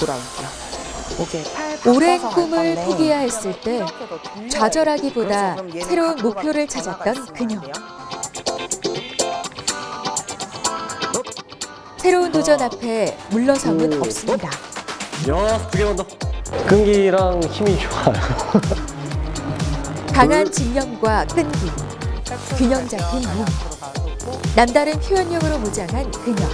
돌아올게요. 오랜 꿈을 포기해야 했을 때 좌절하기보다 새로운 목표를 찾았던 그녀. 새로운 도전 앞에 물러섬은 오. 없습니다. 야, 두 개만 더. 끈기랑 힘이 좋아요. 강한 집념과 끈기, 균형 잡힌 몸, 남다른 표현력으로 무장한 그녀.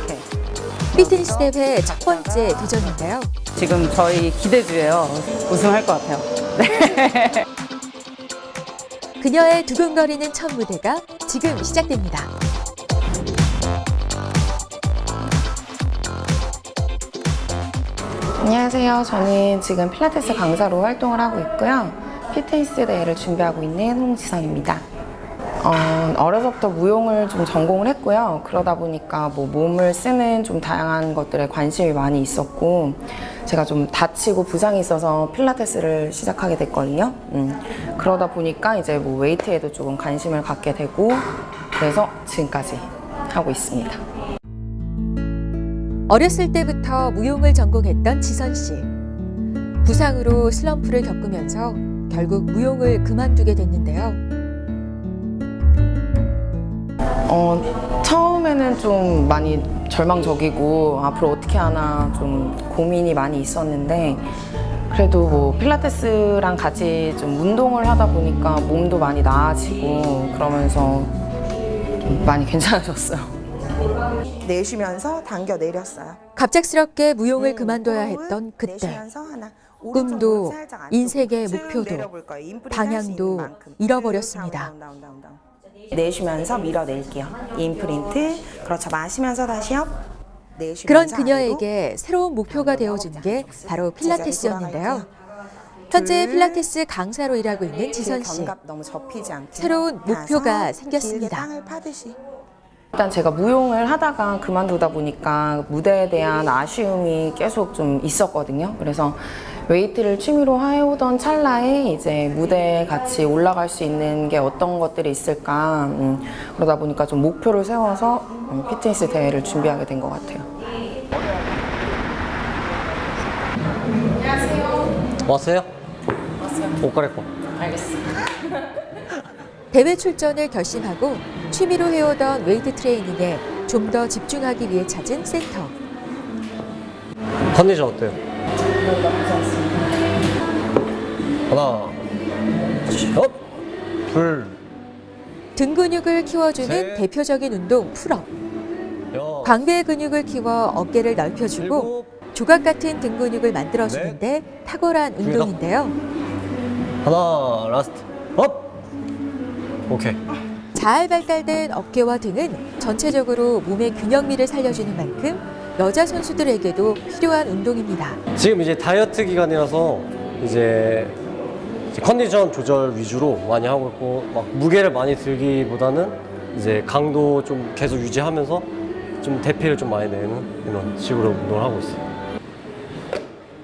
피트니스 대회 첫 번째 도전인데요. 지금 저희 기대주예요. 우승할 것 같아요. 그녀의 두근거리는 첫 무대가 지금 시작됩니다. 안녕하세요. 저는 지금 필라테스 강사로 활동을 하고 있고요. 피트니스 대회를 준비하고 있는 홍지성입니다. 어, 어려서부터 무용을 좀 전공을 했고요. 그러다 보니까 뭐 몸을 쓰는 좀 다양한 것들에 관심이 많이 있었고, 제가 좀 다치고 부상이 있어서 필라테스를 시작하게 됐거든요. 음, 그러다 보니까 이제 뭐 웨이트에도 조금 관심을 갖게 되고, 그래서 지금까지 하고 있습니다. 어렸을 때부터 무용을 전공했던 지선 씨. 부상으로 슬럼프를 겪으면서 결국 무용을 그만두게 됐는데요. 어, 처음에는 좀 많이 절망적이고 앞으로 어떻게 하나 좀 고민이 많이 있었는데 그래도 뭐 필라테스랑 같이 좀 운동을 하다 보니까 몸도 많이 나아지고 그러면서 좀 많이 괜찮아졌어요. 내쉬면서 당겨 내렸어요. 갑작스럽게 무용을 음, 그만둬야 했던 그때. 내쉬면서 하나, 꿈도 오른쪽 무릎 살짝 안쪽으로 인생의 쭉 목표도 내려볼 거예요. 인프레 방향도 할수 있는 만큼. 잃어버렸습니다. 다운, 다운, 다운, 다운. 내쉬면서 밀어낼게요. 인프린트. 그렇죠. 마시면서 다시요. 그런. 그녀에게 새로운 목표가 되어준 게 바로 필라테스였는데요. 현재 둘, 필라테스 강사로 일하고 있는 지선 씨. 새로운 목표가 생겼습니다. 일단 제가 무용을 하다가 그만두다 보니까 무대에 대한 아쉬움이 계속 좀 있었거든요. 그래서 웨이트를 취미로 해오던 찰나에 이제 무대에 같이 올라갈 수 있는 게 어떤 것들이 있을까. 음, 그러다 보니까 좀 목표를 세워서 음, 피트니스 대회를 준비하게 된 것 같아요. 왔어요? 왔어요. 옷 갈아입고. 대회 출전을 결심하고 취미로 해오던 웨이트 트레이닝에 좀 더 집중하기 위해 찾은 센터. 컨디션 어때요? 하나, 업, 둘, 등 근육을 키워주는 셋. 대표적인 운동 풀업. 여, 광배 근육을 키워 어깨를 넓혀주고 일곱, 조각 같은 등 근육을 만들어주는데 탁월한 운동인데요. 하나, 라스트, 업. 오케이. 잘 발달된 어깨와 등은 전체적으로 몸의 균형미를 살려주는 만큼 여자 선수들에게도 필요한 운동입니다. 지금 이제 다이어트 기간이라서 이제 이제 컨디션 조절 위주로 많이 하고 있고 막 무게를 많이 들기보다는 이제 강도 좀 계속 유지하면서 좀 대피를 좀 많이 내는 이런 식으로 운동을 하고 있어요.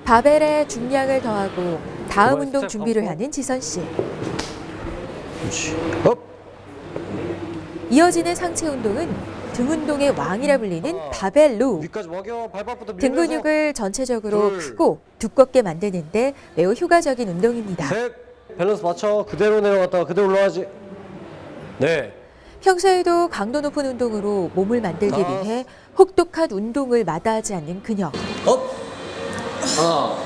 바벨에 중량을 더하고 다음 이번에 운동 스텝 준비를 밟고. 하는 지선 씨. 그렇지. 업. 이어지는 상체 운동은 등 운동의 왕이라 불리는 바벨 로우. 위까지 먹여 발바닥부터 등 밀면서 근육을 전체적으로 둘. 크고 두껍게 만드는데 매우 효과적인 운동입니다. 셋 밸런스 맞춰 그대로 내려갔다가 그대로 올라가지. 네. 평소에도 강도 높은 운동으로 몸을 만들기 아. 위해 혹독한 운동을 마다하지 않는 그녀. 업. 하나.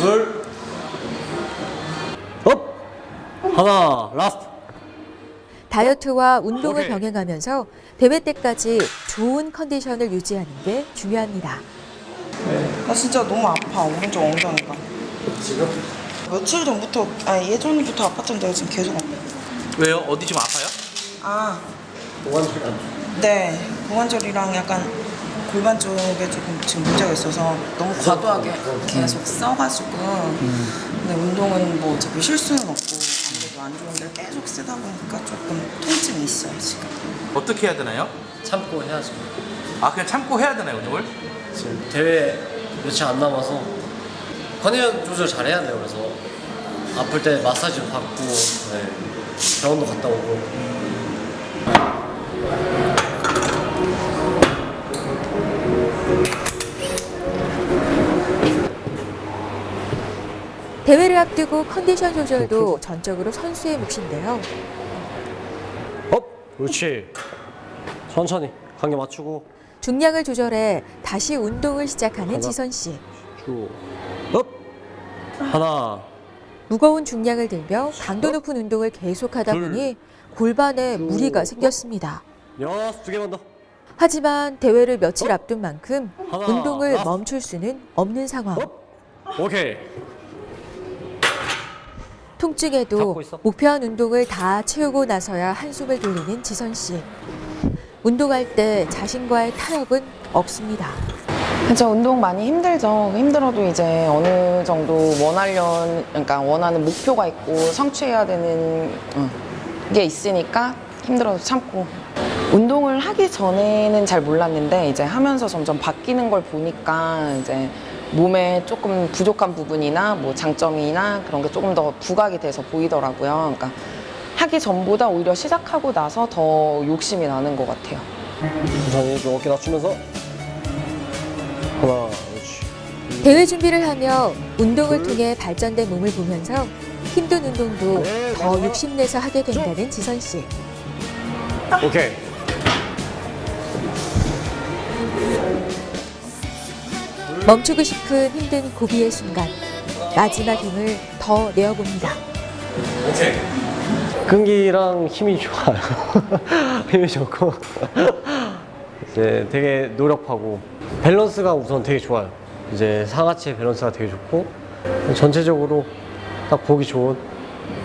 둘. 하나. 라스트. 다이어트와 운동을 오케이. 병행하면서 대회 때까지 좋은 컨디션을 유지하는 게 중요합니다. 나 진짜 너무 아파 오른쪽 엉덩이가. 지금? 며칠 전부터 아 예전부터 아팠던데 지금 계속 아파. 왜요? 어디 좀 아파요? 아 오관절 안 네, 고관절이랑 약간 골반 쪽에 조금 지금 문제가 있어서 너무 과도하게 계속 써가지고 근데 운동은 뭐 어차피 실수는 없고 안 좋은데 계속 쓰다 보니까 조금 통증이 있어요 지금 어떻게 해야 되나요? 참고 해야죠. 아 그냥 참고 해야 되나요 운동을? 지금 대회 며칠 안 남아서 컨디션 조절 잘 해야 돼요. 그래서 아플 때 마사지도 받고 네. 병원도 갔다 오고. 대회를 앞두고 컨디션 조절도 전적으로 선수의 몫인데요. 업! 그렇지. 천천히 관계 맞추고 중량을 조절해 다시 운동을 시작하는 하나. 지선 씨. 쭉. 업! 하나. 무거운 중량을 들며 강도 높은 운동을 계속하다 둘. 보니 골반에 무리가 생겼습니다. 여섯 두 개만 더. 하지만 대회를 며칠 앞둔 만큼 하나, 운동을. 멈출 수는 없는 상황. 오케이. 통증에도. 목표한 운동을 다 채우고 나서야 한숨을 돌리는 지선 씨. 운동할 때 자신과의 타협은 없습니다. 그렇죠. 운동 많이 힘들죠. 힘들어도 이제 어느 정도 원하려는, 그러니까 원하는 목표가 있고 성취해야 되는 어, 게 있으니까 힘들어도 참고. 운동을 하기 전에는 잘 몰랐는데 이제 하면서 점점 바뀌는 걸 보니까 이제 몸에 조금 부족한 부분이나 뭐 장점이나 그런 게 조금 더 부각이 돼서 보이더라고요. 그러니까 하기 전보다 오히려 시작하고 나서 더 욕심이 나는 것 같아요. 천천히 좀 어깨 낮추면서 하나. 그렇지. 대회 준비를 하며 운동을 통해 발전된 몸을 보면서 힘든 운동도 더 욕심내서 하게 된다는 지선 씨. 오케이. 멈추고 싶은 힘든 고비의 순간 마지막 힘을 더 내어봅니다. 끈기랑 힘이 좋아요. 힘이 좋고 이제 되게 노력하고 밸런스가 우선 되게 좋아요. 이제 상하체 밸런스가 되게 좋고 전체적으로 딱 보기 좋은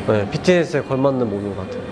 네, 피트니스에 걸맞는 몸인 것 같아요.